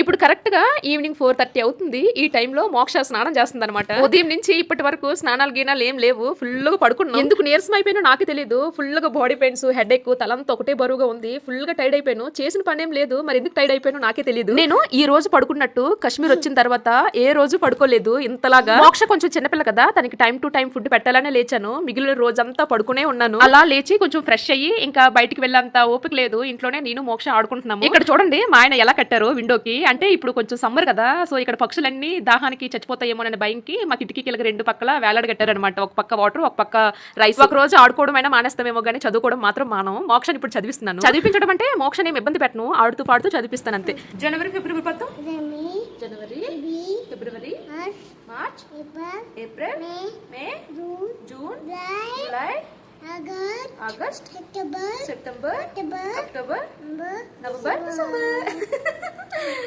ఇప్పుడు కరెక్ట్గా evening four thirty అవుతుంది. ఈ టైంలో మోక్ష స్నానం చేస్తుంది అనమాట ఉదయం నుంచి ఇప్పటి వరకు స్నానాలు గీనాలు ఏం లేవు. ఫుల్గా పడుకున్నాను ఎందుకు నీరసం అయిపోయినా నాకు తెలియదు ఫుల్గా బాడీ పెయిన్స్ హెడ్ ఎక్ తలంతా ఒకటే బరువుగా ఉంది. ఫుల్గా టైర్డ్ అయిపోయాను. చేసిన పని ఏం లేదు. మరి ఎందుకు టైర్డ్ అయిపోయాను నాకే తెలియదు నేను ఈ రోజు పడుకున్నట్టు కాశ్మీర్ వచ్చిన తర్వాత ఏ రోజు పడుకోలేదు. ఇంతలాగా మోక్ష కొంచెం చిన్నపిల్ల కదా. తనకి టైం టు టైం ఫుడ్ పెట్టాలనే లేచాను. మిగిలిన రోజంతా పడుకునే ఉన్నాను. అలా లేచి కొంచెం ఫ్రెష్ అయ్యి ఇంకా బయటికి వెళ్ళేంత ఓపిక లేదు. ఇంట్లోనే నేను మోక్ష ఆడుకుంటున్నాము. ఇక్కడ చూడండి మా ఆయన ఎలా కట్టారు విండోకి. అంటే ఇప్పుడు కొంచెం సమ్మర్ కదా సో ఇక్కడ పక్షులన్నీ దాహానికి చచ్చిపోతాయేమో అనే భయంకి మా కిటికీకి రెండు పక్కల వేలాడ కట్టారనమాట ఒక పక్క వాటర్ ఒక పక్క రైస్. ఒక రోజు ఆడుకోవడం అయినా మానేస్తామేమో కానీ చదువుకోవడం మాత్రం మానం మోక్షని ఇప్పుడు చదివిస్తున్నాను. చదివించడం అంటే మోక్షని ఏం ఇబ్బంది పెట్టను. ఆడుతూ పాడుతూ చదివిస్తాను అంతే. జనవరి ఫిబ్రవరి పద్దు Remy, జనవరి ఫిబ్రవరి March April May June July August September, September October, October November December.